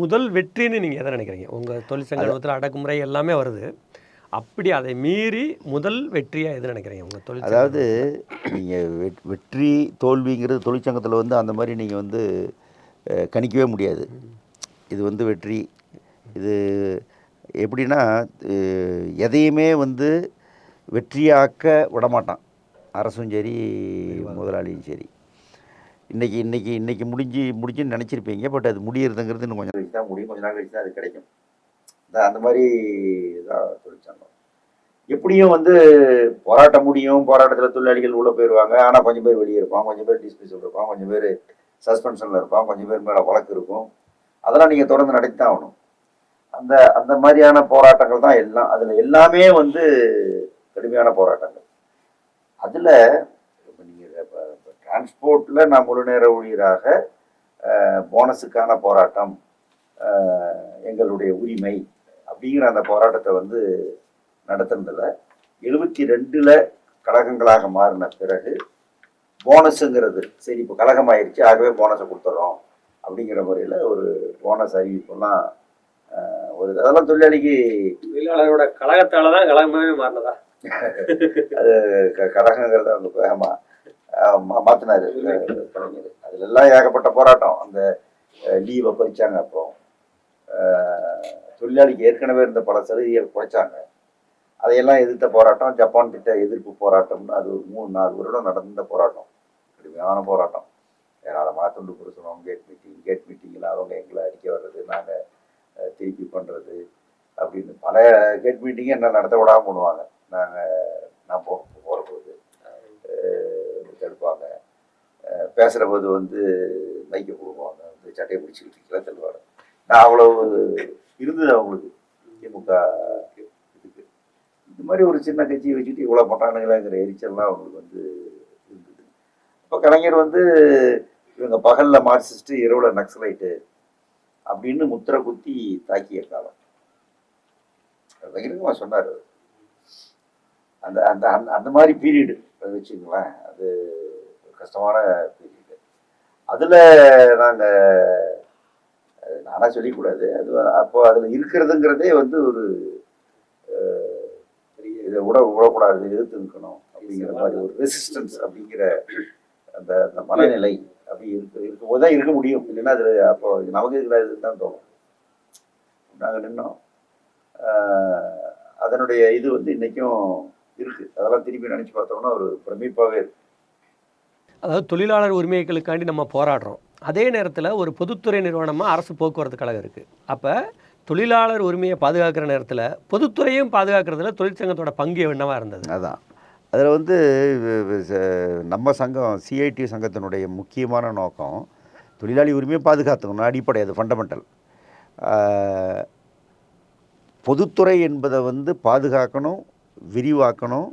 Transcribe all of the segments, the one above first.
முதல் வெற்றின்னு நீங்கள் எதை நினைக்கிறீங்க? உங்கள் தொழிற்சங்க அலுவலகத்தில் அடக்குமுறை எல்லாமே வருது. அப்படி அதை மீறி முதல் வெற்றியாக எது நினைக்கிறீங்க? உங்கள் தொழில் அதாவது நீங்கள் வெற்றி தோல்விங்கிறது தொழிற்சங்கத்தில் வந்து அந்த மாதிரி நீங்கள் வந்து கணிக்கவே முடியாது. இது வந்து வெற்றி. இது எப்படின்னா எதையுமே வந்து வெற்றியாக்க விடமாட்டான். அரசும் சரி முதலாளியும் சரி. இன்றைக்கி இன்றைக்கி இன்றைக்கி முடிஞ்சு முடிஞ்சுன்னு நினச்சிருப்பீங்க பட் அது முடியறதுங்கிறது இன்னும் கொஞ்சம் கழிச்சு தான் முடியும். கொஞ்ச நாள் கழிச்சு தான் அது கிடைக்கும். இந்த- அந்த மாதிரி தான் தொழிற்சங்கம் எப்படியும் வந்து போராட்டம் முடியும். போராட்டத்தில் தொழிலாளிகள் உள்ளே போயிடுவாங்க ஆனால் கொஞ்சம் பேர் வெளியே இருப்பான் கொஞ்சம் பேர் டிஸ்மிஸில் இருப்பான் கொஞ்சம் பேர் சஸ்பென்ஷனில் இருப்பான் கொஞ்சம் பேர் மேலே வழக்கு இருக்கும். அதெல்லாம் நீங்கள் தொடர்ந்து நடத்தி தான் ஆகணும். அந்த அந்த மாதிரியான போராட்டங்கள் தான் எல்லாம் அதில் எல்லாமே வந்து கடுமையான போராட்டங்கள். அதில் நீங்கள் டிரான்ஸ்போர்ட்டில் நான் முழு நேர ஊழியராக போனஸுக்கான போராட்டம் எங்களுடைய உரிமை அப்படிங்கிற அந்த போராட்டத்தை வந்து நடத்துனதில் எழுபத்தி ரெண்டில் கழகங்களாக மாறின பிறகு போனஸுங்கிறது சரி இப்போ கழகம் ஆயிடுச்சு ஆகவே போனஸை கொடுத்துட்றோம் அப்படிங்கிற முறையில் ஒரு போனஸ் அறிவிப்பெல்லாம் ஒரு அதெல்லாம் தொழிலாளிக்கு தொழிலாளரோட கழகத்தால தான் கழகமாவே மாறினதா? அது கழகங்கிறத அவங்க வேகமாக மாத்தினாரு. கலைஞர் அதுல எல்லாம் ஏகப்பட்ட போராட்டம். அந்த லீவை பறிச்சாங்க அப்போ. தொழிலாளிக்கு ஏற்கனவே இருந்த பல சலுகைகள் குறைச்சாங்க. அதையெல்லாம் எதிர்த்த போராட்டம். ஜப்பான் திட்ட எதிர்ப்பு போராட்டம்னு அது ஒரு மூணு நாலு வருடம் நடந்த போராட்டம். கடுமையான போராட்டம். ஏராளமான துண்டு புருஷனம் கேட் மீட்டிங் கேட் மீட்டிங்கில் அவங்க எங்களை அடிக்க வர்றது நாங்கள் திருப்பி பண்ணுறது அப்படின்னு. பல கேட் மீட்டிங்கே என்ன நடத்த விடாமல் பண்ணுவாங்க. நாங்கள் நான் போக போகிற போது. அஹ் எடுப்பாங்க. பேசுகிற போது வந்து மைக்க போடுவாங்க. வந்து சட்டையை பிடிச்சிக்கிட்டு கீழே தள்ளுவாங்க நான் அவ்வளவு இருந்தது அவங்களுக்கு. திமுக இதுக்கு. இந்த மாதிரி ஒரு சின்ன கட்சியை வச்சுட்டு இவ்வளோ பண்ணுறானுங்களாங்கிற எரிச்சல்லாம் அவங்களுக்கு வந்து இருந்தது. இப்போ கலைஞர் வந்து இவங்க பகலில் மார்க்சிஸ்ட்டு இரவில் நக்சலைட்டு அப்படின்னு முத்திரை குத்தி தாக்கிய காலம். பகிரங்கமாக சொன்னார் அந்த அந்த அந்த அந்த மாதிரி பீரியடு வச்சுங்களேன் அது ஒரு கஷ்டமான பீரியடு அதில் நாங்கள் நானாக சொல்லிக்கூடாது. அது அப்போ அதில் இருக்கிறதுங்கிறதே வந்து ஒரு பெரிய இதை விட விடக்கூடாது எதிர்த்து நிற்கணும் அப்படிங்கிற மாதிரி ஒரு ரெசிஸ்டன்ஸ் அப்படிங்கிற அந்த அந்த மனநிலை அப்படி இருக்கு இருக்கும்போது தான் இருக்க முடியும். இல்லைன்னா அது அப்போ நமக்கு இருக்கிற இதுன்னு தான் தோணும். நாங்கள் நின்னோம். அதனுடைய இது வந்து இன்னைக்கும் இருக்கு. அதெல்லாம் திருப்பி நினைச்சு பார்த்தோம்னா ஒரு பிரமிப்பாகவே இருக்கு. அதாவது தொழிலாளர் உரிமைகளுக்காண்டி நம்ம போராடுறோம். அதே நேரத்தில் ஒரு பொதுத்துறை நிறுவனமாக அரசு போக்குவரத்து கழகம் இருக்குது அப்போ தொழிலாளர் உரிமையை பாதுகாக்கிற நேரத்தில் பொதுத்துறையும் பாதுகாக்கிறதுல தொழிற்சங்கத்தோட பங்கு என்னவா இருந்தது? அதான். அதில் வந்து நம்ம சங்கம் சிஐடி சங்கத்தினுடைய முக்கியமான நோக்கம் தொழிலாளி உரிமையை பாதுகாத்துக்கணும். அடிப்படை அது ஃபண்டமெண்டல் பொதுத்துறை என்பதை வந்து பாதுகாக்கணும். விரிவாக்கணும்.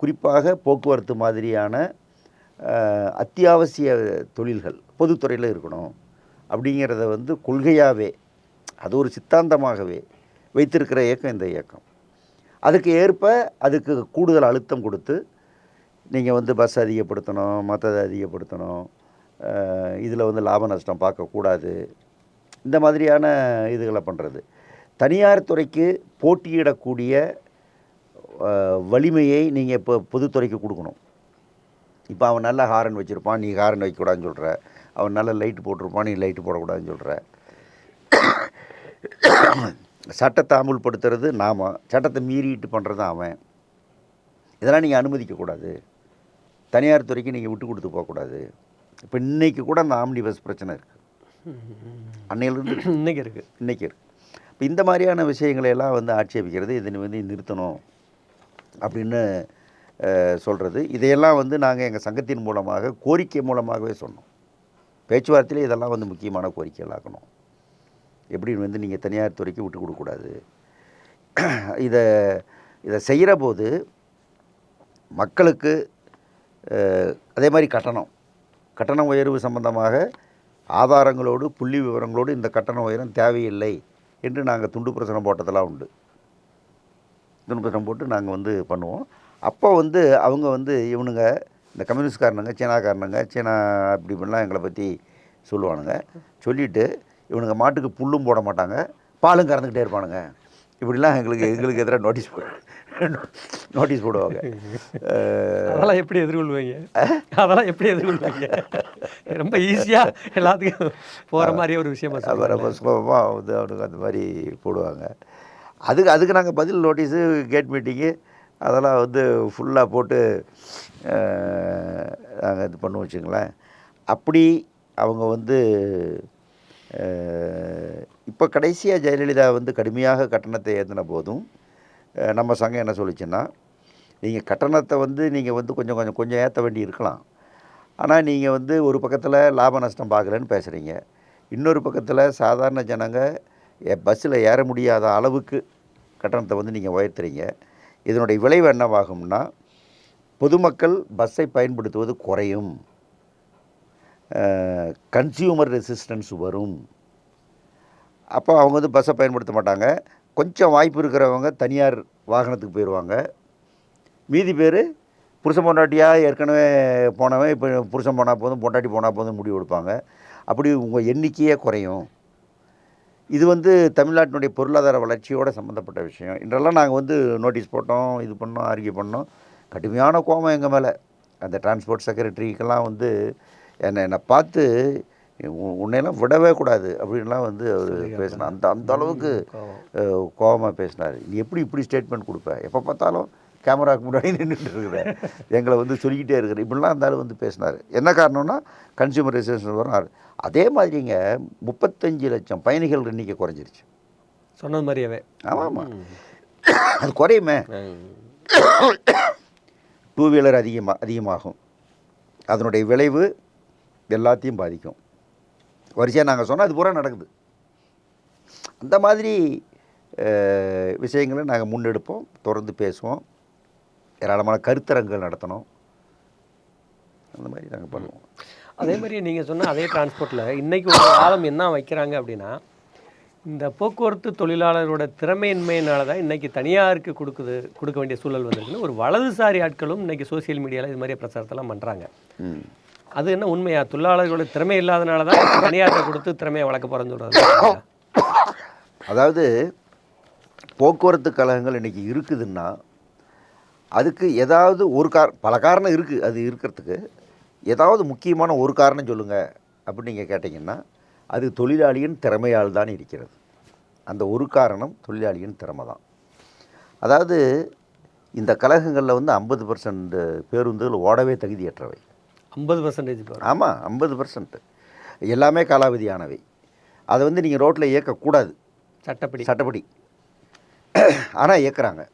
குறிப்பாக போக்குவரத்து மாதிரியான அத்தியாவசிய தொழில்கள் பொதுத்துறையில் இருக்கணும். அப்படிங்கிறத வந்து கொள்கையாகவே அது ஒரு சித்தாந்தமாகவே வைத்திருக்கிற இயக்கம் இந்த இயக்கம். அதுக்கு ஏற்ப அதுக்கு கூடுதல் அழுத்தம் கொடுத்து நீங்கள் வந்து பஸ் அதிகப்படுத்தணும் மற்றதை அதிகப்படுத்தணும் இதில் வந்து லாப நஷ்டம் பார்க்கக்கூடாது. இந்த மாதிரியான இதுகளை பண்ணுறது தனியார் துறைக்கு போட்டியிடக்கூடிய வலிமையை நீங்கள் இப்போ பொதுத்துறைக்கு கொடுக்கணும். இப்போ அவன் நல்ல ஹாரன் வச்சுருப்பான் நீ ஹாரன் வைக்கக்கூடாதுன்னு சொல்கிற அவன் நல்ல லைட் போட்டிருப்பான் நீ லைட்டு போடக்கூடாதுன்னு சொல்கிற சட்டத்தை அமுல்படுத்துறது நாம. சட்டத்தை மீறிட்டு பண்ணுறது அவன். இதெல்லாம் நீங்கள் அனுமதிக்கக்கூடாது தனியார் துறைக்கு நீங்கள் விட்டு கொடுத்து போகக்கூடாது இப்போ இன்னைக்கு கூட அந்த ஆம்னி பஸ் பிரச்சனை இருக்குது அன்னையிலிருந்து. இன்னைக்கு இருக்குது இன்னைக்கு இருக்கு. இப்போ இந்த மாதிரியான விஷயங்களை எல்லாம் வந்து ஆட்சேபிக்கிறது இதை வந்து நிறுத்தணும். அப்படின்னு சொல்கிறது இதையெல்லாம் வந்து நாங்கள் எங்கள் சங்கத்தின் மூலமாக கோரிக்கை மூலமாகவே சொன்னோம். பேச்சுவார்த்தையிலே இதெல்லாம் வந்து முக்கியமான கோரிக்கைகளாக்கணும் எப்படின்னு வந்து நீங்கள் தனியார் துறைக்கு விட்டு கொடுக்கக்கூடாது இதை இதை செய்கிற போது மக்களுக்கு அதே மாதிரி கட்டணம். கட்டண உயர்வு சம்பந்தமாக ஆதாரங்களோடு புள்ளி விவரங்களோடு இந்த கட்டண உயரம் தேவையில்லை என்று நாங்கள் துண்டு பிரசனம் போட்டதெல்லாம் உண்டு. பிரச்சனம் போட்டு நாங்கள் வந்து பண்ணுவோம். அப்போ வந்து அவங்க வந்து இவனுங்க இந்த கம்யூனிஸ்ட்காரனுங்க சீனாக்காரனுங்க சீனா அப்படி இப்படிலாம் எங்களை பற்றி சொல்லுவானுங்க. சொல்லிவிட்டு இவனுங்க மாட்டுக்கு புல்லும் போட மாட்டாங்க பாலும் கறந்துக்கிட்டே இருப்பானுங்க. இப்படிலாம் எங்களுக்கு எங்களுக்கு எதிராக நோட்டீஸ் நோட்டீஸ் போடுவாங்க. அதெல்லாம் எப்படி எதிர்கொள்வீங்க? அதெல்லாம் எப்படி எதிர்கொள்வீங்க? ரொம்ப ஈஸியாக எல்லாத்துக்கும் போகிற மாதிரியே ஒரு விஷயமா ரொம்ப சுலபமாக வந்து அவனுக்கு அந்த மாதிரி போடுவாங்க. அதுக்கு அதுக்கு நாங்கள் பதில் நோட்டீஸு கேட் மீட்டிங்கு அதெல்லாம் வந்து ஃபுல்லாக போட்டு நாங்கள் இது பண்ணுவோம் வச்சுங்களேன் அப்படி அவங்க வந்து இப்போ கடைசியாக ஜெயலலிதா வந்து கடுமையாக கட்டணத்தை ஏற்றின போதும் நம்ம சங்கம் என்ன சொல்லிச்சுன்னா நீங்கள் கட்டணத்தை வந்து நீங்கள் வந்து கொஞ்சம் கொஞ்சம் கொஞ்சம் ஏற்ற வேண்டி இருக்கலாம். ஆனால் நீங்கள் வந்து ஒரு பக்கத்தில் லாப நஷ்டம் பார்க்கலன்னு பேசுகிறீங்க இன்னொரு பக்கத்தில் சாதாரண ஜனங்க பஸ்ஸில் ஏற முடியாத அளவுக்கு கட்டணத்தை வந்து நீங்கள் உயர்த்துறீங்க. இதனுடைய விளைவு என்னவாகும்னா பொதுமக்கள் பஸ்ஸை பயன்படுத்துவது குறையும். கன்சியூமர் ரெசிஸ்டன்ஸ் வரும். அப்போ அவங்க வந்து பஸ்ஸை பயன்படுத்த மாட்டாங்க. கொஞ்சம் வாய்ப்பு இருக்கிறவங்க தனியார் வாகனத்துக்கு போயிடுவாங்க மீதி பேர் புருஷன் பொண்டாட்டியாக ஏற்கனவே போனவன் இப்போ புருஷன் போனால் போதும் பொண்டாட்டி போனால் போதும் முடிவு எடுப்பாங்க. அப்படி உங்கள் எண்ணிக்கையே குறையும். இது வந்து தமிழ்நாட்டினுடைய பொருளாதார வளர்ச்சியோட சம்மந்தப்பட்ட விஷயம். இன்றெல்லாம் நாங்கள் வந்து நோட்டீஸ் போட்டோம் இது பண்ணோம் அறிக்கை பண்ணோம். கடுமையான கோபம் எங்கள் மேலே. அந்த டிரான்ஸ்போர்ட் செக்ரட்டரிக்கெல்லாம் வந்து என்னை என்னை பார்த்து உன்னையெல்லாம் விடவே கூடாது. அப்படின்லாம் வந்து அவர் பேசினார். அந்த அந்த அளவுக்கு. கோபமாக பேசினார். நீ எப்படி இப்படி ஸ்டேட்மெண்ட் கொடுப்ப? எப்போ பார்த்தாலும் கேமராக்கு முன்னாடி நின்றுட்டு இருக்கிற எங்களை வந்து சொல்லிக்கிட்டே இருக்கிற இப்படிலாம் இருந்தாலும் வந்து பேசினார். என்ன காரணம்னா கன்சியூமர் ரெசிஸ்டன்ஸ் வரும் அதே மாதிரிங்க முப்பத்தஞ்சு லட்சம் பயணிகள் எண்ணிக்கை குறைஞ்சிருச்சு. சொன்னது மாதிரியவே. ஆமாம். ஆமாம் அது குறையுமே. டூ வீலர் அதிகமாக அதிகமாகும். அதனுடைய விளைவு எல்லாத்தையும் பாதிக்கும். வரிசையாக நாங்கள் சொன்னால் அது பூரா நடக்குது. அந்த மாதிரி விஷயங்களை நாங்கள் முன்னெடுப்போம் தொடர்ந்து பேசுவோம். ஏராளமான கருத்தரங்குகள் நடத்தணும். அந்த மாதிரி நாங்கள் பண்ணுவோம். அதே மாதிரி நீங்கள் சொன்ன அதே டிரான்ஸ்போர்ட்டில் இன்னைக்கு ஒரு காலம் என்ன வைக்கிறாங்க அப்படின்னா இந்த போக்குவரத்து தொழிலாளரோட திறமையின்மையினால தான் இன்னைக்கு தனியாருக்கு கொடுக்குது கொடுக்க வேண்டிய சூழல் வந்திருக்குன்னு ஒரு வலதுசாரி ஆட்களும் இன்னைக்கு சோஷியல் மீடியாவில் இது மாதிரி பிரச்சாரத்தெல்லாம் பண்ணுறாங்க அது என்ன உண்மையா? தொழிலாளர்களோட திறமை இல்லாதனால தான் தனியார்ட்ட கொடுத்து திறமையை வளர்க்க போகிறேன்னு சொல்கிறாங்க அதாவது போக்குவரத்து கழகங்கள் இன்றைக்கி இருக்குதுன்னா அதுக்கு ஏதாவது ஒரு கார் பல காரணம் இருக்குது அது இருக்கிறதுக்கு. ஏதாவது முக்கியமான ஒரு காரணம் சொல்லுங்கள் அப்படின்னு நீங்கள் கேட்டிங்கன்னா அது தொழிலாளியின் திறமையால் தான் இருக்கிறது. அந்த ஒரு காரணம் தொழிலாளியின் திறமை தான். அதாவது இந்த கழகங்களில் வந்து ஐம்பது பர்சன்ட் பேருந்துகள் ஓடவே தகுதியற்றவை. ஐம்பது பர்சன்டேஜ் ஆமாம் ஐம்பது பர்சன்ட் எல்லாமே காலாவதியானவை. அதை வந்து நீங்கள் ரோட்டில் இயக்கக்கூடாது. சட்டப்படி. சட்டப்படி. ஆனால் இயக்குறாங்க.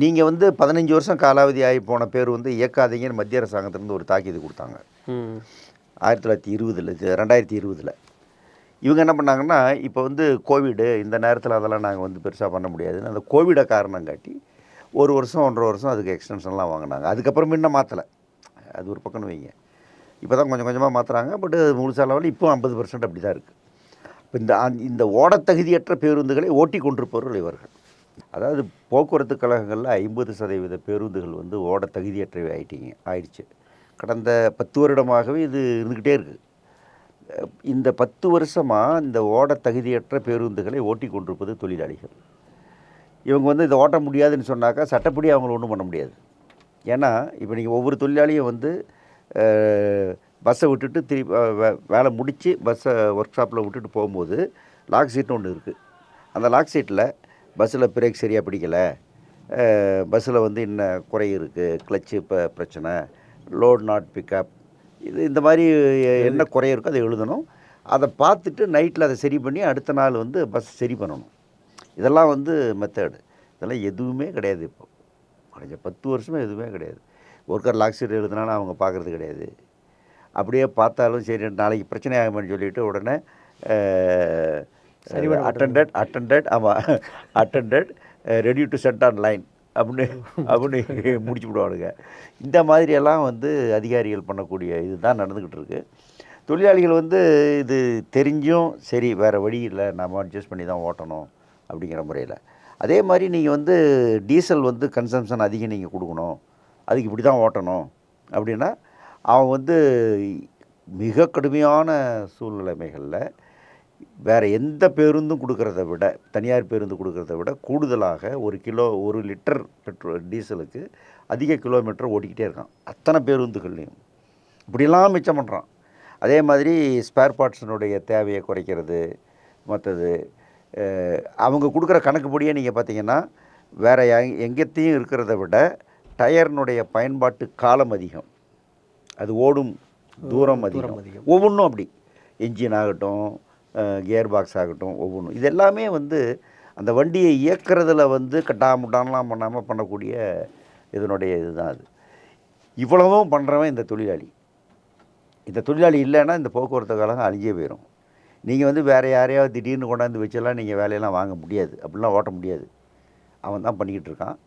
நீங்கள் வந்து பதினஞ்சு வருஷம் காலாவதி ஆகி போன பேர் வந்து இயக்காதீங்கன்னு மத்திய அரசாங்கத்திலேருந்து ஒரு தாக்கீது கொடுத்தாங்க. ஆயிரத்தி தொள்ளாயிரத்தி இருபதில் ரெண்டாயிரத்தி இருபதில். இவங்க என்ன பண்ணாங்கன்னா இப்போ வந்து கோவிடு இந்த நேரத்தில் அதெல்லாம் நாங்கள் வந்து பெருசாக பண்ண முடியாதுன்னு அந்த கோவிடை காரணம் காட்டி ஒரு வருஷம் ஒன்றரை வருஷம் அதுக்கு எக்ஸ்டென்ஷன்லாம் வாங்கினாங்க. அதுக்கப்புறம் இன்னும் மாற்றலை அது ஒரு பக்கம்னு வைங்க. இப்போ தான் கொஞ்சம் கொஞ்சமாக மாற்றுறாங்க பட் முழுசா லெவலில் இப்போ ஐம்பது பர்சன்ட் அப்படி தான் இருக்குது இப்போ இந்த இந்த ஓடத்தகுதியற்ற பேருந்துகளை ஓட்டி கொண்டிருப்பவர்கள் இவர்கள். அதாவது போக்குவரத்து கழகங்களில் ஐம்பது சதவீத பேருந்துகள் வந்து ஓட தகுதியற்றவை ஆயிட்டீங்க ஆயிடுச்சு. கடந்த பத்து வருடமாகவே இது இருந்துக்கிட்டே இருக்குது இந்த பத்து வருஷமாக இந்த ஓட தகுதியற்ற பேருந்துகளை ஓட்டி கொண்டிருப்பது தொழிலாளிகள். இவங்க வந்து இதை ஓட்ட முடியாதுன்னு சொன்னாக்கா சட்டப்படி அவங்கள ஒன்றும் பண்ண முடியாது. ஏன்னா இப்போ நீங்கள் ஒவ்வொரு தொழிலாளியும் வந்து பஸ்ஸை விட்டுட்டு திருப்பி வே- வேலை முடித்து பஸ்ஸை ஒர்க் ஷாப்பில் விட்டுட்டு போகும்போது லாக் சீட்னு ஒன்று இருக்குது அந்த லாக் சீட்டில் பஸ்ஸில் பிரேக் சரியாக பிடிக்கலை. பஸ்ஸில் வந்து இன்னும் குறை இருக்குது கிளச்சு இப்போ பிரச்சனை. லோட் நாட் பிக்கப் இது இந்த மாதிரி என்ன குறை இருக்கோ அதை எழுதணும். அதை பார்த்துட்டு நைட்டில் அதை சரி பண்ணி அடுத்த நாள் வந்து பஸ் சரி பண்ணணும். இதெல்லாம் வந்து மெத்தடு இதெல்லாம் எதுவுமே கிடையாது இப்போ. குறைஞ்ச பத்து வருஷமாக எதுவுமே கிடையாது. ஒருக்கர் லாக் சீட் எழுதினாலும் அவங்க பார்க்குறது கிடையாது. அப்படியே பார்த்தாலும் சரி நாளைக்கு பிரச்சனை ஆகும்னு சொல்லிட்டு உடனே அட்டண்டட் அட்டண்டட் ஆமாம் attended ready to send online அப்படின்னு அப்படின்னு முடிச்சு விடுவானுங்க. இந்த மாதிரியெல்லாம் வந்து அதிகாரிகள் பண்ணக்கூடிய இதுதான் நடந்துக்கிட்டு இருக்கு. தொழிலாளிகள் வந்து இது தெரிஞ்சும் சரி வேறு வழி இல்லை நம்ம அட்ஜஸ்ட் பண்ணி தான் ஓட்டணும் அப்படிங்கிற முறையில். அதே மாதிரி நீங்கள் வந்து டீசல் வந்து கன்சம்ஷன் அதிகம் நீங்கள் கொடுக்கணும் அதுக்கு இப்படி தான் ஓட்டணும் அப்படின்னா அவன் வந்து மிக கடுமையான சூழ்நிலைமைகளில் வேறு எந்த பேருந்தும் கொடுக்கறத விட தனியார் பேருந்து கொடுக்கறத விட கூடுதலாக ஒரு கிலோ ஒரு லிட்டர் பெட்ரோல் டீசலுக்கு அதிக கிலோமீட்டர் ஓடிக்கிட்டே இருக்கான். அத்தனை பேருந்துகள்லையும். இப்படிலாம் மிச்சம் பண்ணுறான் அதே மாதிரி ஸ்பேர் பார்ட்ஸினுடைய தேவையை குறைக்கிறது மற்றது அவங்க கொடுக்குற கணக்குப்படியே நீங்கள் பார்த்தீங்கன்னா வேறு எங்கத்தையும் இருக்கிறத விட டயர்னுடைய பயன்பாட்டு காலம் அதிகம். அது ஓடும் தூரம் அதிகம். அதிகம். ஒவ்வொன்றும் அப்படி. என்ஜின் ஆகட்டும் கியர் பாக்ஸ் ஆகட்டும் ஒவ்வொன்றும் இது எல்லாமே வந்து அந்த வண்டியை இயக்கிறதுல வந்து கட்டாமுட்டான்லாம் பண்ணாமல் பண்ணக்கூடிய இதனுடைய இதுதான் அது. இவ்வளவும் பண்ணுறவன் இந்த தொழிலாளி. இந்த தொழிலாளி இல்லைன்னா இந்த போக்குவரத்து கழகம் அழிஞ்சே போயிடும் நீங்கள் வந்து வேறு யாரையாவது திடீர்னு கொண்டாந்து வச்செல்லாம் நீங்கள் வேலையெல்லாம் வாங்க முடியாது. அப்படிலாம் ஓட்ட முடியாது. அவன் தான் பண்ணிக்கிட்டு இருக்கான்.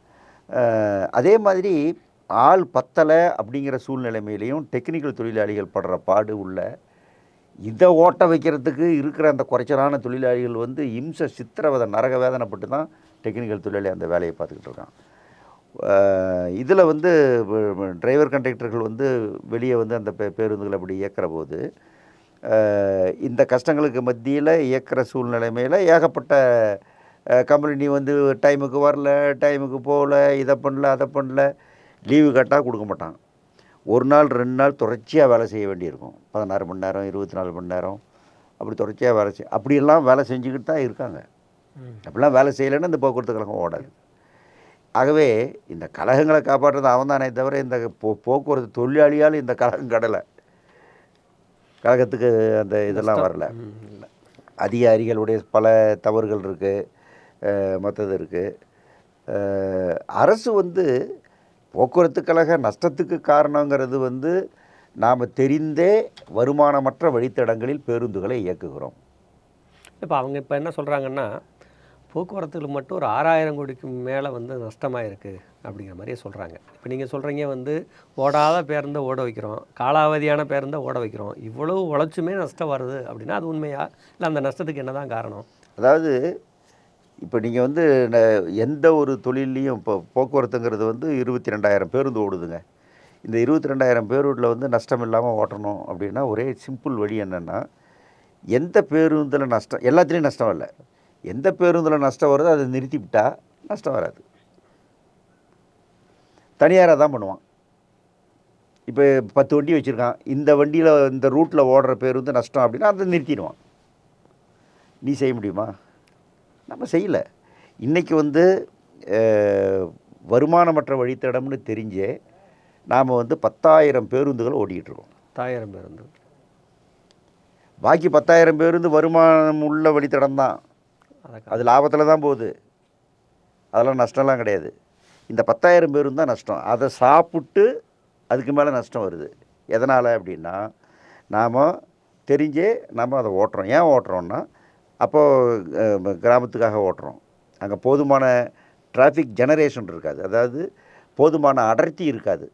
அதே மாதிரி ஆள் பத்தலை அப்படிங்கிற சூழ்நிலைமையிலையும் டெக்னிக்கல் தொழிலாளிகள் படுற பாடு உள்ள இதை ஓட்ட வைக்கிறதுக்கு இருக்கிற அந்த குறைச்சலான தொழிலாளிகள் வந்து இம்ச சித்திரவதை நரக வேதனைப்பட்டு தான் டெக்னிக்கல் தொழிலாளி அந்த வேலையை பார்த்துக்கிட்டு இருக்கான் இதில் வந்து டிரைவர் கண்டக்டர்கள் வந்து வெளியே வந்து அந்த பே பேருந்துகள் அப்படி இயக்கிற போது இந்த கஷ்டங்களுக்கு மத்தியில் இயக்கிற சூழ்நிலைமையில் ஏகப்பட்ட கம்பெனி நீ வந்து டைமுக்கு வரல டைமுக்கு போகல இதை பண்ணல அதை பண்ணல லீவு கேட்டால் கொடுக்க மாட்டான் ஒரு நாள் ரெண்டு நாள் தொடர்ச்சியாக வேலை செய்ய வேண்டியிருக்கும். பதினாறு மணி நேரம் இருபத்தி நாலு மணி நேரம் அப்படி தொடர்ச்சியாக வேலை செய் அப்படியெல்லாம் வேலை செஞ்சுக்கிட்டு தான் இருக்காங்க. அப்படிலாம் வேலை செய்யலைன்னா இந்த போக்குவரத்து கழகம் ஓடாது. ஆகவே இந்த கழகங்களை காப்பாற்றுறது அவன் தானே தவிர இந்த போ போக்குவரத்து தொழிலாளியால் இந்த கழகம் கடலை. கழகத்துக்கு அந்த இதெல்லாம் வரல. அதிகாரிகளுடைய பல தவறுகள் இருக்குது மற்றது இருக்குது அரசு வந்து போக்குவரத்து கழக நஷ்டத்துக்கு காரணங்கிறது வந்து நாம் தெரிந்தே வருமானமற்ற வழித்தடங்களில் பேருந்துகளை இயக்குகிறோம். இப்போ அவங்க இப்போ என்ன சொல்கிறாங்கன்னா போக்குவரத்துக்கு மட்டும் ஒரு ஆறாயிரம் கோடிக்கு மேலே வந்து நஷ்டமாக இருக்குது அப்படிங்கிற மாதிரியே சொல்கிறாங்க இப்போ நீங்கள் சொல்கிறீங்க வந்து ஓடாத பேருந்தை ஓட வைக்கிறோம் காலாவதியான பேருந்தை ஓட வைக்கிறோம் இவ்வளவு உழைச்சுமே நஷ்டம் வருது அப்படின்னா அது உண்மையா? இல்லை அந்த நஷ்டத்துக்கு என்ன தான் காரணம்? அதாவது இப்போ நீங்கள் வந்து எந்த ஒரு தொழிலையும் இப்போ போக்குவரத்துங்கிறது வந்து இருபத்தி ரெண்டாயிரம் பேருந்து ஓடுதுங்க. இந்த இருபத்தி ரெண்டாயிரம் பேருந்தில் வந்து நஷ்டம் இல்லாமல் ஓட்டணும் அப்படின்னா ஒரே சிம்பிள் வழி என்னென்னா எந்த பேருந்தில் நஷ்டம் எல்லாத்துலேயும் நஷ்டம் இல்லை எந்த பேருந்தில் நஷ்டம் வருதோ அதை நிறுத்திவிட்டால் நஷ்டம் வராது. தனியாராக தான் பண்ணுவான். இப்போ பத்து வண்டி வச்சுருக்கான். இந்த வண்டியில் இந்த ரூட்டில் ஓடுற பேருந்து நஷ்டம் அப்படின்னா அதை நிறுத்திடுவான். நீ செய்ய முடியுமா? நம்ம செய்யலை. இன்றைக்கி வந்து வருமானமற்ற வழித்தடம்னு தெரிஞ்சே நாம் வந்து பத்தாயிரம் பேருந்துகள் ஓடிக்கிட்டு இருக்கோம் தாயிரம் பேருந்து. பாக்கி பத்தாயிரம் பேருந்து வருமானம் உள்ள வழித்தடம் தான். அதை லாபத்தில் தான் போகுது. அதெல்லாம் நஷ்டம்லாம் கிடையாது. இந்த பத்தாயிரம் பேரும் தான் நஷ்டம். அதை சாப்பிட்டு அதுக்கு மேலே நஷ்டம் வருது. எதனால் அப்படின்னா நாம் தெரிஞ்சே நம்ம அதை ஓட்டுறோம். ஏன் ஓட்டுறோம்னா அப்போது கிராமத்துக்காக ஓட்டுறோம். அங்கே போதுமான டிராஃபிக் ஜெனரேஷன் இருக்காது. அதாவது போதுமான அடர்த்தி இருக்காது.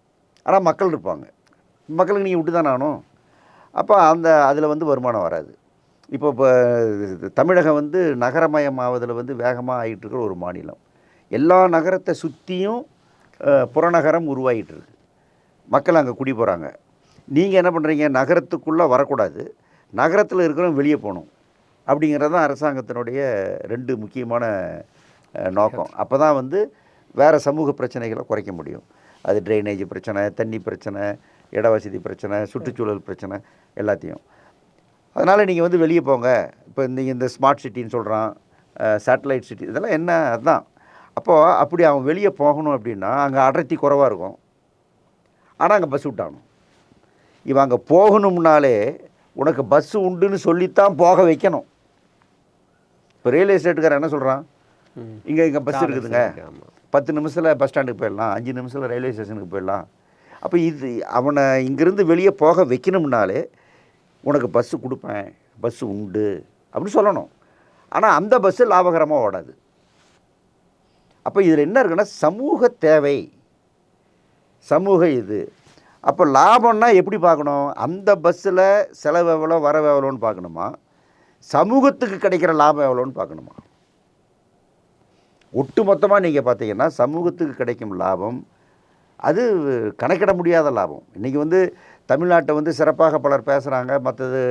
ஆனால் மக்கள் இருப்பாங்க. மக்களுக்கு நீங்கள் விட்டு தானே ஆகணும். அப்போ அந்த அதில் வந்து வருமானம் வராது. இப்போ இப்போ தமிழகம் வந்து நகரமயமாவதில் வந்து வேகமாக ஆகிட்டு இருக்கிற ஒரு மாநிலம். எல்லா நகரத்தை சுற்றியும் புறநகரம் உருவாகிட்டு இருக்கு. மக்கள் அங்கே குடி போகிறாங்க நீங்கள் என்ன பண்ணுறீங்க நகரத்துக்குள்ளே வரக்கூடாது. நகரத்தில் இருக்கிறவங்க வெளியே போகணும். அப்படிங்கிறது தான் அரசாங்கத்தினுடைய ரெண்டு முக்கியமான நோக்கம். அப்போ தான் வந்து வேறு சமூக பிரச்சனைகளை குறைக்க முடியும். அது ட்ரைனேஜ் பிரச்சனை தண்ணி பிரச்சனை இட வசதி பிரச்சனை சுற்றுச்சூழல் பிரச்சனை எல்லாத்தையும். அதனால் நீங்கள் வந்து வெளியே போங்க. இப்போ இந்த இந்த ஸ்மார்ட் சிட்டின்னு சொல்கிறான் சேட்டலைட் சிட்டி இதெல்லாம் என்ன? அதுதான் அப்போது அப்படி அவன் வெளியே போகணும் அப்படின்னா அங்கே அடர்த்தி குறைவாக இருக்கும். ஆனால் அங்கே பஸ் விட்டாகணும். இவன் அங்கே போகணும்னாலே உனக்கு பஸ்ஸு உண்டுன்னு சொல்லித்தான் போக வைக்கணும். இப்போ ரயில்வே எஸ்டேட்டுக்காரன் என்ன சொல்கிறான். இங்கே இங்கே பஸ் இருக்குதுங்க. பத்து நிமிஷத்தில் பஸ் ஸ்டாண்டுக்கு போயிடலாம். அஞ்சு நிமிஷத்தில் ரயில்வே ஸ்டேஷனுக்கு போயிடலாம். அப்போ இது அவனை இங்கேருந்து வெளியே போக வைக்கணும்னாலே உனக்கு பஸ்ஸு கொடுப்பேன். பஸ்ஸு உண்டு. அப்படின்னு சொல்லணும். ஆனால் அந்த பஸ்ஸு லாபகரமாக ஓடாது. அப்போ இதில் என்ன இருக்குன்னா சமூக தேவை. சமூக இது. அப்போ லாபம்னா எப்படி பார்க்கணும்? அந்த பஸ்ஸில் செலவு எவ்வளோ வரவு எவ்வளோன்னு பார்க்கணுமா? சமூகத்துக்கு கிடைக்கிற லாபம் எவ்வளோன்னு பார்க்கணுமா? ஒட்டு மொத்தமாக நீங்கள் பார்த்தீங்கன்னா சமூகத்துக்கு கிடைக்கும் லாபம் அது கணக்கிட முடியாத லாபம். இன்றைக்கி வந்து தமிழ்நாட்டை வந்து சிறப்பாக பலர் பேசுகிறாங்க மற்றது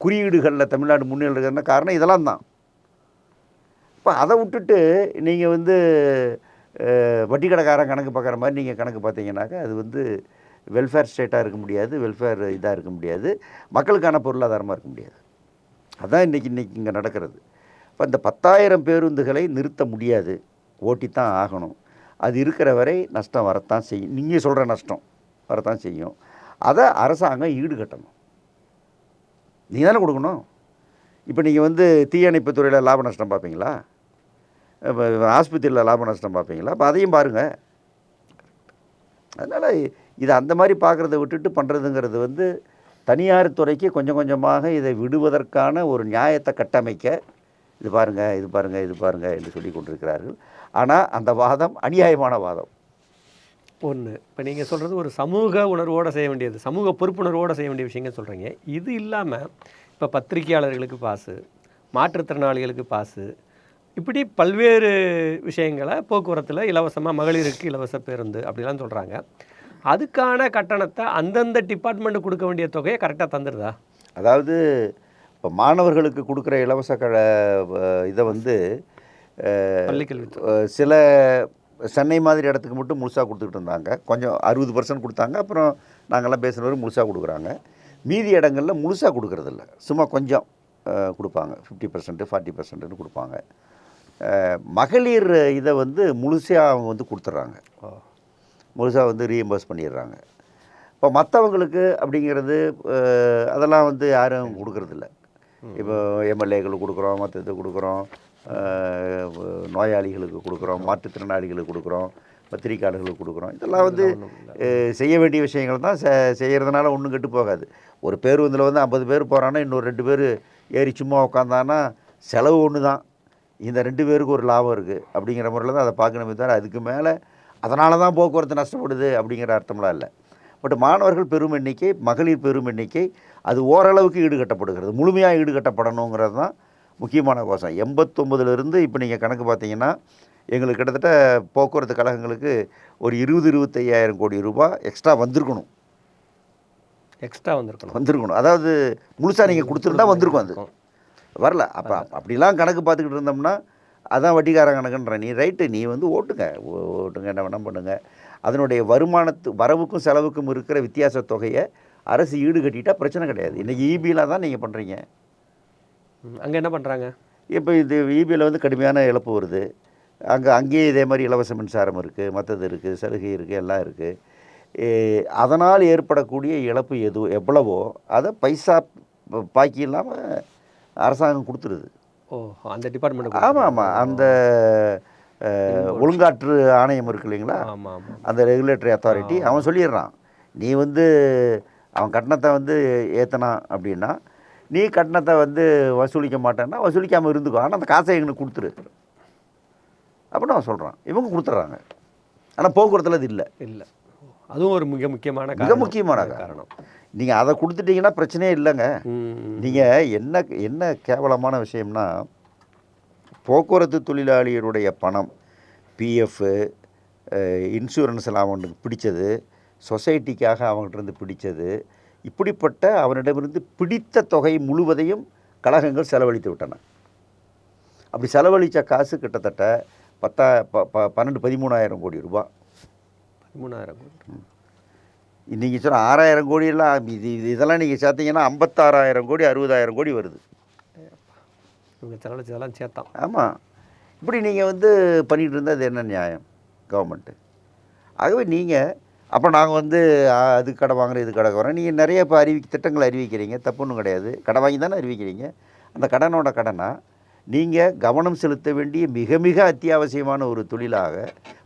குறியீடுகளில் தமிழ்நாடு முன்னேறி காரணம் இதெல்லாம் தான். இப்போ அதை விட்டுட்டு நீங்கள் வந்து வட்டி கடைக்காரன் கணக்கு பார்க்குற மாதிரி நீங்கள் கணக்கு பார்த்தீங்கன்னாக்கா அது வந்து வெல்ஃபேர் ஸ்டேட்டாக இருக்க முடியாது வெல்ஃபேர் இதாக இருக்க முடியாது மக்களுக்கான பொருளாதாரமாக இருக்க முடியாது. அதான் இன்றைக்கி இன்றைக்கி இங்கே நடக்கிறது. இப்போ இந்த பத்தாயிரம் பேருந்துகளை நிறுத்த முடியாது. ஓட்டித்தான் ஆகணும். அது இருக்கிற வரை நஷ்டம் வரத்தான் செய்யும். நீங்கள் சொல்கிற நஷ்டம் வரத்தான் செய்யும். அதை அரசாங்கம் ஈடுகட்டணும். நீ தானே கொடுக்கணும். இப்போ நீங்கள் வந்து தீயணைப்பு துறையில் லாப நஷ்டம் பார்ப்பீங்களா? இப்போ ஆஸ்பத்திரியில் லாப நஷ்டம் பார்ப்பீங்களா? அப்போ அதையும் பாருங்கள் அதனால் இதை அந்த மாதிரி பார்க்குறத விட்டுட்டு பண்ணுறதுங்கிறது வந்து தனியார் துறைக்கு கொஞ்சம் கொஞ்சமாக இதை விடுவதற்கான ஒரு நியாயத்தை கட்டமைக்க இது பாருங்கள் இது பாருங்கள் இது பாருங்கள் என்று சொல்லி கொண்டிருக்கிறார்கள். ஆனால் அந்த வாதம் அநியாயமான வாதம். ஒன்று இப்போ நீங்கள் சொல்கிறது ஒரு சமூக உணர்வோடு செய்ய வேண்டியது சமூக பொறுப்புணர்வோடு செய்ய வேண்டிய விஷயங்கள் சொல்கிறீங்க இது இல்லாமல் இப்போ பத்திரிகையாளர்களுக்கு பாசு மாற்றுத்திறனாளிகளுக்கு பாசு இப்படி பல்வேறு விஷயங்களை போக்குவரத்தில் இலவசமாக மகளிருக்கு இலவச பேருந்து அப்படிலாம் சொல்கிறாங்க அதுக்கான கட்டணத்தை அந்தந்த டிபார்ட்மெண்ட்டு கொடுக்க வேண்டிய தொகையை கரெக்டாக தந்துடுதா? அதாவது இப்போ மாணவர்களுக்கு கொடுக்குற இலவச க இதை வந்து சில சென்னை மாதிரி இடத்துக்கு மட்டும் முழுசாக கொடுத்துக்கிட்டு இருந்தாங்க. கொஞ்சம் அறுபது பர்சன்ட் கொடுத்தாங்க. அப்புறம் நாங்கள்லாம் பேசுனவர் முழுசாக கொடுக்குறாங்க. மீதி இடங்களில் முழுசாக கொடுக்கறதில்ல. சும்மா கொஞ்சம் கொடுப்பாங்க. ஃபிஃப்டி பர்சன்ட்டு ஃபார்ட்டி பர்சன்ட்னு கொடுப்பாங்க. மகளிர் இதை வந்து முழுசாக அவங்க வந்து கொடுத்துட்றாங்க. முழுசாக வந்து ரீஎம்பர்ஸ் பண்ணிடுறாங்க. இப்போ மற்றவங்களுக்கு அப்படிங்கிறது அதெல்லாம் வந்து யாரும் கொடுக்கறதில்ல. இப்போ எம்எல்ஏக்களுக்கு கொடுக்குறோம் மற்ற இது கொடுக்குறோம் நோயாளிகளுக்கு கொடுக்குறோம் மாற்றுத்திறனாளிகளுக்கு கொடுக்குறோம் பத்திரிக்கையாளர்களுக்கு கொடுக்குறோம். இதெல்லாம் வந்து செய்ய வேண்டிய விஷயங்கள் தான். செய்கிறதுனால ஒன்றும் கெட்டு போகாது. ஒரு பேருந்தில் வந்து ஐம்பது பேர் போகிறான்னா இன்னொரு ரெண்டு பேர் ஏறி சும்மா உட்காந்தான்னா செலவு ஒன்று தான் இந்த ரெண்டு பேருக்கு ஒரு லாபம் இருக்குது அப்படிங்கிற முறையில் தான் அதை பார்க்கணுமே தவிர அதுக்கு மேலே அதனால தான் போக்குவரத்து நஷ்டப்படுது அப்படிங்கிற அர்த்தம்லாம் இல்லை. பட் மாணவர்கள் பெரும் எண்ணிக்கை மகளிர் பெரும் எண்ணிக்கை அது ஓரளவுக்கு ஈடுகட்டப்படுகிறது. முழுமையாக ஈடுகட்டப்படணுங்கிறது தான் முக்கியமான கோஷம். எண்பத்தொம்பதுலேருந்து இப்போ நீங்கள் கணக்கு பார்த்தீங்கன்னா எங்களுக்கு கிட்டத்தட்ட போக்குவரத்து கழகங்களுக்கு ஒரு இருபது இருபத்தையாயிரம் கோடி ரூபாய் எக்ஸ்ட்ரா வந்திருக்கணும். எக்ஸ்ட்ரா வந்திருக்கணும். வந்திருக்கணும். அதாவது முழுசாக நீங்கள் கொடுத்துருந்தா வந்திருக்கும் அது. வரல. அப்போ அப்படிலாம் கணக்கு பார்த்துக்கிட்டு இருந்தோம்னா அதான் வட்டிக்கார கணக்குன்ற. நீ ரைட்டு நீ வந்து ஓட்டுங்க. ஓட்டுங்க என்ன வேணால் பண்ணுங்க. அதனுடைய வருமானத்து வரவுக்கும் செலவுக்கும் இருக்கிற வித்தியாச தொகையை அரசு ஈடு கட்டிட்டா பிரச்சனை கிடையாது. இன்றைக்கி இபியில் தான் நீங்கள் பண்ணுறீங்க அங்கே என்ன பண்ணுறாங்க இப்போ இது இபியில் வந்து கடுமையான இழப்பு வருது. அங்கே அங்கேயே இதே மாதிரி இலவச மின்சாரம் இருக்குது மற்றது இருக்குது சலுகை இருக்குது எல்லாம் இருக்குது அதனால் ஏற்படக்கூடிய இழப்பு எது எவ்வளவோ அதை பைசா பாக்கி இல்லாமல் அரசாங்கம் கொடுத்துருது. ஓ அந்த டிபார்ட்மெண்ட் ஆமாம் ஆமாம் அந்த ஒழுங்காற்று ஆணையம் இருக்கு இல்லைங்களா? அந்த ரெகுலேட்டரி அத்தாரிட்டி அவன் சொல்லிடுறான். நீ வந்து அவன் கட்டணத்தை வந்து ஏற்றினான் அப்படின்னா நீ கட்டணத்தை வந்து வசூலிக்க மாட்டேன்னா வசூலிக்காமல் இருந்துக்கோ. ஆனால் அந்த காசை எங்களுக்கு கொடுத்துரு. அப்படின்னு அவன் சொல்கிறான் இவங்க கொடுத்துட்றாங்க ஆனால் போக்குவரத்தில் அது இல்லை. இல்லை. அதுவும் ஒரு மிக முக்கியமான மிக. முக்கியமான காரணம். நீங்கள் அதை கொடுத்துட்டீங்கன்னா பிரச்சனையே இல்லைங்க. நீங்கள் என்ன என்ன கேவலமான விஷயம்னா போக்குவரத்து தொழிலாளிகளுடைய பணம் பிஎஃப்பு இன்சூரன்ஸ் எல்லாம் அவனுக்கு பிடிச்சது சொசைட்டிக்காக அவங்ககிட்ட இருந்து பிடிச்சது இப்படிப்பட்ட அவனிடமிருந்து பிடித்த தொகை முழுவதையும் கழகங்கள் செலவழித்து விட்டன. அப்படி செலவழித்த காசு கிட்டத்தட்ட பத்தா ப ப பன்னெண்டு பதிமூணாயிரம் கோடி ரூபாய் பதிமூணாயிரம் கோடி. நீங்கள் சொன்ன ஆறாயிரம் கோடியெல்லாம் இது இது இதெல்லாம் நீங்கள் சேர்த்தீங்கன்னா ஐம்பத்தாறாயிரம் கோடி அறுபதாயிரம் கோடி வருது. இவங்க செலவழிச்சதெல்லாம் சேர்த்தான் ஆமாம் இப்படி நீங்கள் வந்து பண்ணிகிட்டு இருந்தால் அது என்ன நியாயம்? கவர்மெண்ட்டு ஆகவே நீங்கள் அப்போ நாங்கள் வந்து அது கடை வாங்குறோம் இது கடை வாங்குறோம். நீங்கள் நிறைய இப்போ அறிவி திட்டங்களை அறிவிக்கிறீங்க. தப்பு ஒன்றும் கிடையாது. கடை வாங்கி தானே அறிவிக்கிறீங்க. அந்த கடனோட கடனா நீங்கள் கவனம் செலுத்த வேண்டிய மிக மிக அத்தியாவசியமான ஒரு தொழிலாக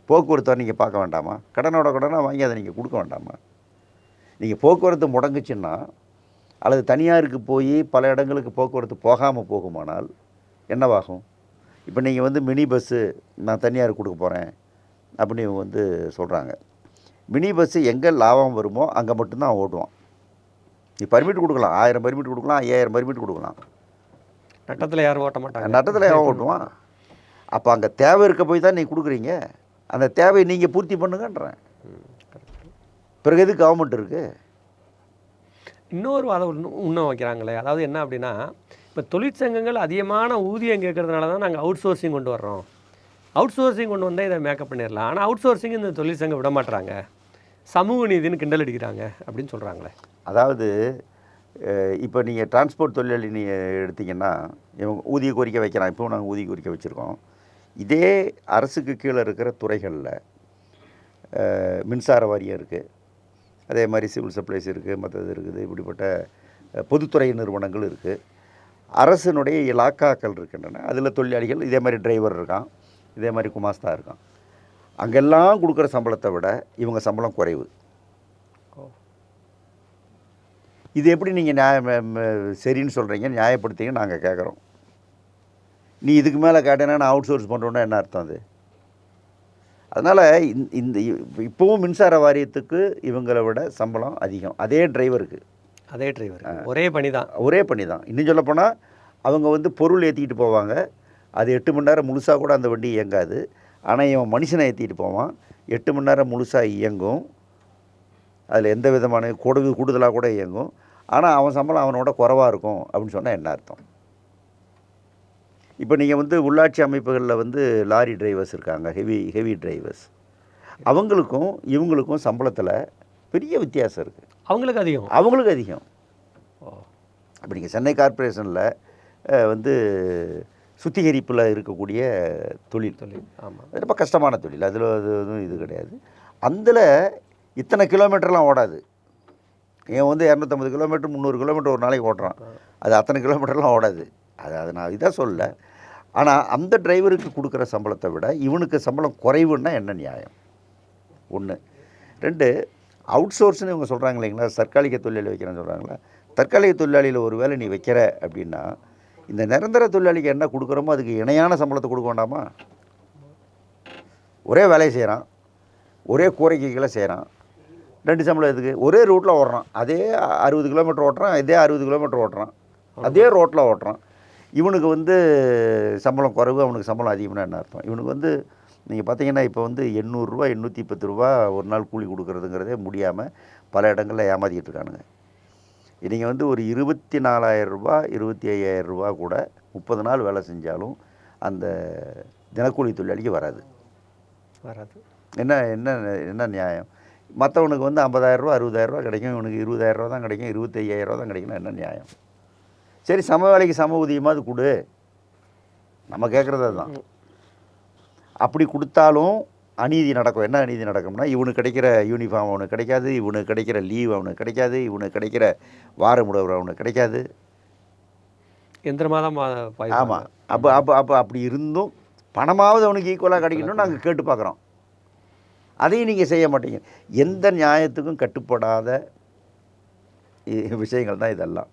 போக்குவரத்தை நீங்கள் பார்க்க வேண்டாமா? கடனோட கடனாக வாங்கி அதை நீங்கள் கொடுக்க வேண்டாமா? நீங்கள் போக்குவரத்து முடங்குச்சுன்னா அல்லது தனியாருக்கு போய் பல இடங்களுக்கு போக்குவரத்து போகாமல் போகுமானால் என்னவாகும்? இப்போ நீங்கள் வந்து மினி பஸ்ஸு நான் தனியார் கொடுக்க போகிறேன் அப்படின்னு வந்து சொல்கிறாங்க மினி பஸ்ஸு எங்கே லாபம் வருமோ அங்கே மட்டும்தான் ஓட்டுவான். நீ பர்மிட் கொடுக்கலாம். ஆயிரம் பர்மிட் கொடுக்கலாம். ஐயாயிரம் பர்மிட் கொடுக்கலாம். நட்டத்தில் யாரும் ஓட்ட மாட்டாங்க. நட்டத்தில் எவன் ஓட்டுவான். அப்போ அங்கே தேவை இருக்க போய் தான் நீ கொடுக்குறீங்க. அந்த தேவையை நீங்கள் பூர்த்தி பண்ணுங்கன்றேன். பிறகு எது கவர்மெண்ட் இருக்குது இன்னொரு வாதம் இன்னும் வைக்கிறாங்களே. அதாவது என்ன அப்படின்னா இப்போ தொழிற்சங்கங்கள் அதிகமான ஊதியம் கேட்கறதுனால தான் நாங்கள் அவுட் சோர்சிங் கொண்டு வர்றோம். அவுட் சோர்சிங் கொண்டு வந்தால் இதை மேக்கப் பண்ணிடலாம். ஆனால் அவுட் சோர்சிங் இந்த தொழிற்சங்கம் விட மாட்றாங்க. சமூக நீதின்னு கிண்டல் அடிக்கிறாங்க அப்படின்னு சொல்கிறாங்களே அதாவது இப்போ நீங்கள் டிரான்ஸ்போர்ட் தொழிலாளி நீங்கள் எடுத்தீங்கன்னா இவங்க ஊதிய கோரிக்கை வைக்கிறான் இப்போ நாங்கள் ஊதிய கோரிக்கை வச்சுருக்கோம். இதே அரசுக்கு கீழே இருக்கிற துறைகளில் மின்சார வாரியம் இருக்குது அதே மாதிரி சிவில் சப்ளைஸ் இருக்குது மற்றது இருக்குது இப்படிப்பட்ட பொதுத்துறை நிறுவனங்கள் இருக்குது அரசினுடைய இலாக்காக்கள் இருக்கின்றன. அதில் தொழிலாளிகள் இதே மாதிரி டிரைவர் இருக்கான் இதே மாதிரி குமாஸ்தா இருக்கான். அங்கெல்லாம் கொடுக்குற சம்பளத்தை விட இவங்க சம்பளம் குறைவு. இது எப்படி நீங்கள் நியாயம் ம- சரின்னு சொல்கிறீங்க நியாயப்படுத்திங்க நாங்கள் கேட்குறோம் நீ இதுக்கு மேலே கேட்டேன்னா நான் அவுட் சோர்ஸ் பண்ணுறோன்னா என்ன அர்த்தம் அது? அதனால் இந்த இப்போவும் மின்சார வாரியத்துக்கு இவங்களை விட சம்பளம் அதிகம். அதே டிரைவருக்கு அதே டிரைவர் ஒரே பணி தான் ஒரே பண்ணி தான் இன்னும் சொல்லப்போனால் அவங்க வந்து பொருள் ஏற்றிக்கிட்டு போவாங்க. அது எட்டு மணி நேரம் முழுசாக கூட அந்த வண்டி இயங்காது. ஆனால் இவன் மனுஷனை ஏற்றிட்டு போவான். எட்டு மணி நேரம் முழுசாக இயங்கும். அதில் எந்த விதமான கூடுதல் கூடுதலாக கூட இயங்கும். ஆனால் அவன் சம்பளம் அவனோட குறைவாக இருக்கும் அப்படின்னு சொன்னால் என்ன அர்த்தம்? இப்போ நீங்கள் வந்து உள்ளாட்சி அமைப்புகளில் வந்து லாரி டிரைவர்ஸ் இருக்காங்க ஹெவி ஹெவி டிரைவர்ஸ் அவங்களுக்கும் இவங்களுக்கும் சம்பளத்தில் பெரிய வித்தியாசம் இருக்குது அவங்களுக்கு அதிகம். அவங்களுக்கு அதிகம். ஓ. அப்போ நீங்கள் சென்னை கார்ப்பரேஷனில் வந்து சுத்திகரிப்பில் இருக்கக்கூடிய தொழில். தொழில் ஆமாம் ரொம்ப கஷ்டமான தொழில். அதில் அது எதுவும் இது கிடையாது. அதில் இத்தனை கிலோமீட்டர்லாம் ஓடாது. இவன் வந்து இரநூத்தம்பது கிலோமீட்டர் முந்நூறு கிலோமீட்டர் ஒரு நாளைக்கு ஓட்டுறான். அது அத்தனை கிலோமீட்டர்லாம் ஓடாது. அது அது நான் இதாக சொல்ல ஆனால் அந்த டிரைவருக்கு கொடுக்குற சம்பளத்தை விட இவனுக்கு சம்பளம் குறைவுன்னா என்ன நியாயம்? ஒன்று ரெண்டு அவுட் சோர்ஸ்னு இவங்க சொல்கிறாங்க இல்லைங்களா? தற்காலிக தொழிலாளி வைக்கிறேன்னு சொல்கிறாங்களா தற்காலிக தொழிலாளியில் ஒரு வேலை நீ வைக்கிற அப்படின்னா இந்த நிரந்தர தொழிலாளிக்கு என்ன கொடுக்குறோமோ அதுக்கு இணையான சம்பளத்தை கொடுக்க வேண்டாமா? ஒரே வேலையை செய்கிறான் ஒரே கோரிக்கைகளை செய்கிறான் ரெண்டு சம்பளம் இதுக்கு ஒரே ரூட்டில் ஓடுறான். அதே அறுபது கிலோமீட்டர் ஓட்டுறான் இதே அறுபது கிலோமீட்டர் ஓட்டுறான். அதே ரோட்டில் ஓட்டுறான். இவனுக்கு வந்து சம்பளம் குறைவு அவனுக்கு சம்பளம் அதிகம்னா என்ன அர்த்தம்? இவனுக்கு வந்து நீங்கள் பார்த்தீங்கன்னா இப்போ வந்து எண்ணூறுரூவா எண்ணூற்றி பத்து ரூபா ஒரு நாள் கூலி கொடுக்குறதுங்கிறதே முடியாமல் பல இடங்களில் ஏமாற்றிக்கிட்டு இருக்கானுங்க. நீங்கள் வந்து ஒரு இருபத்தி நாலாயிரம் ரூபா இருபத்தி ஐயாயிரம் ரூபா கூட முப்பது நாள் வேலை செஞ்சாலும் அந்த தினக்கூலி தொழிலாளிக்கு வராது. வராது. என்ன என்ன என்ன நியாயம்? மற்றவனுக்கு வந்து ஐம்பதாயிரரூவா அறுபதாயிரரூவா கிடைக்கும் இவனுக்கு இருபதாயிரரூவா தான் கிடைக்கும் இருபத்தையாயிரரூவா தான் கிடைக்கும்னா என்ன நியாயம்? சரி சம வேலைக்கு சம ஊதியமாவது கொடு. நம்ம கேட்குறது அதுதான். அப்படி கொடுத்தாலும் அநீதி நடக்கும். என்ன அநீதி நடக்கும்னா இவனுக்கு கிடைக்கிற யூனிஃபார்ம் அவனுக்கு கிடைக்காது இவனுக்கு கிடைக்கிற லீவ் அவனுக்கு கிடைக்காது இவனுக்கு கிடைக்கிற வார முடவர் அவனுக்கு கிடைக்காது. எந்திரமாக தான். ஆமாம் அப்போ அப்போ அப்போ அப்படி இருந்தும் பணமாவது அவனுக்கு ஈக்குவலாக கிடைக்கணும்னு நாங்கள் கேட்டு பார்க்குறோம் அதையும் நீங்கள் செய்ய மாட்டீங்க. எந்த நியாயத்துக்கும் கட்டுப்படாத விஷயங்கள் தான் இதெல்லாம்.